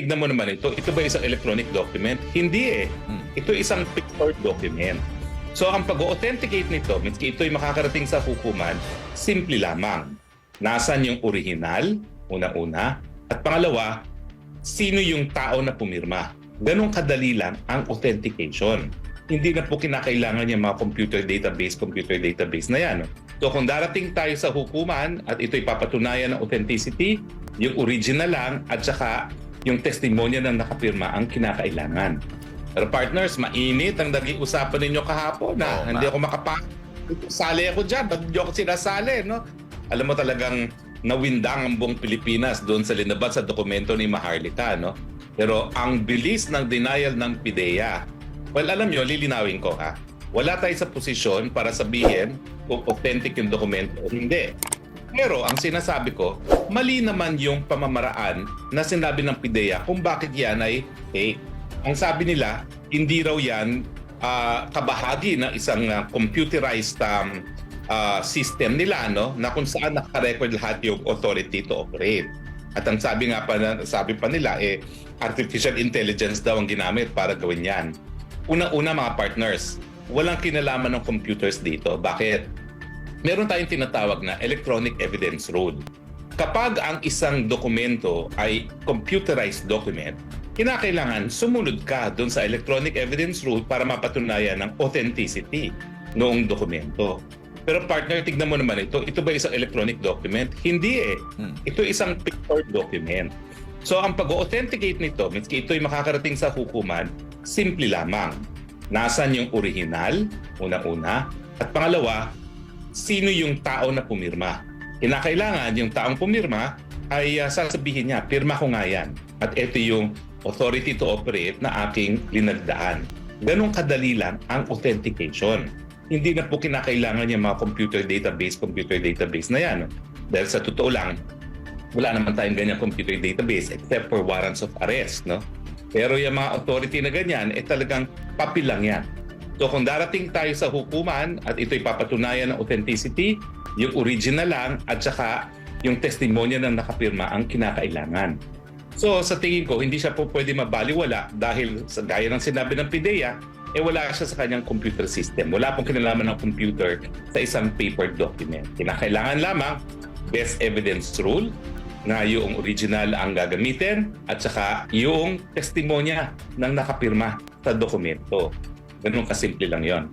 Tignan mo naman ito. Ito ba isang electronic document? Hindi eh. Hmm. Ito isang picture document. So ang pag-authenticate nito, miski ito'y makakarating sa hukuman, simple lamang. Nasaan yung original, una-una, at pangalawa, sino yung tao na pumirma. Ganong kadali lang ang authentication. Hindi na po kinakailangan yung mga computer database, computer database na yan. So kung darating tayo sa hukuman at ito'y papatunayan ng authenticity, yung original lang at saka yung testimonya ng nakapirma ang kinakailangan. Pero partners, mainit ang naging usapan ninyo kahapon na Oo, hindi ma'am. ako makapa sali ako dyan, ba't hindi ako sinasali, no? Alam mo talagang nawindang ang buong Pilipinas doon sa linabas sa dokumento ni Maharlika, no? Pero ang bilis ng denial ng PIDEA, well, alam nyo, lilinawin ko ha, wala tayo sa posisyon para sabihin kung authentic yung dokumento o hindi. Pero ang sinasabi ko, mali naman yung pamamaraan na sinabi ng PIDEA kung bakit yan ay fake. Ang sabi nila, hindi raw yan ah, kabahagi ng isang ah, computerized um, ah, system nila no na kung saan naka-record lahat yung authority to operate. At ang sabi nga pa sabi pa nila eh artificial intelligence daw ang ginamit para gawin 'yan. Una-una mga partners, walang kinalaman ng computers dito. Bakit? Meron tayong tinatawag na electronic evidence rule. Kapag ang isang dokumento ay computerized document, kinakailangan sumunod ka doon sa electronic evidence rule para mapatunayan ng authenticity noong dokumento. Pero partner, tignan mo naman ito. Ito ba isang electronic document? Hindi eh. Hmm. Ito isang picture document. So ang pag-authenticate nito, miski ito'y makakarating sa hukuman, simple lamang. Nasaan yung original, una-una, at pangalawa, sino yung tao na pumirma. Kinakailangan yung taong pumirma ay ah, sasabihin niya, pirma ko nga yan. At ito yung authority to operate na aking linagdaan. Ganong kadali lang ang authentication. Hindi na po kinakailangan yung mga computer database, computer database na yan. Dahil sa totoo lang, wala naman tayong ganyan computer database except for warrants of arrest. No? Pero yung mga authority na ganyan, eh talagang papel lang yan. So kung darating tayo sa hukuman at ito'y papatunayan ng authenticity, yung original lang at saka yung testimonya ng nakapirma ang kinakailangan. So sa tingin ko, hindi siya po pwede mabaliwala dahil sa gaya ng sinabi ng PIDEA, eh wala siya sa kanyang computer system. Wala pong kinalaman ng computer sa isang paper document. Kinakailangan lamang best evidence rule na yung original ang gagamitin at saka yung testimonya ng nakapirma sa dokumento. Ganun kasimple lang yon.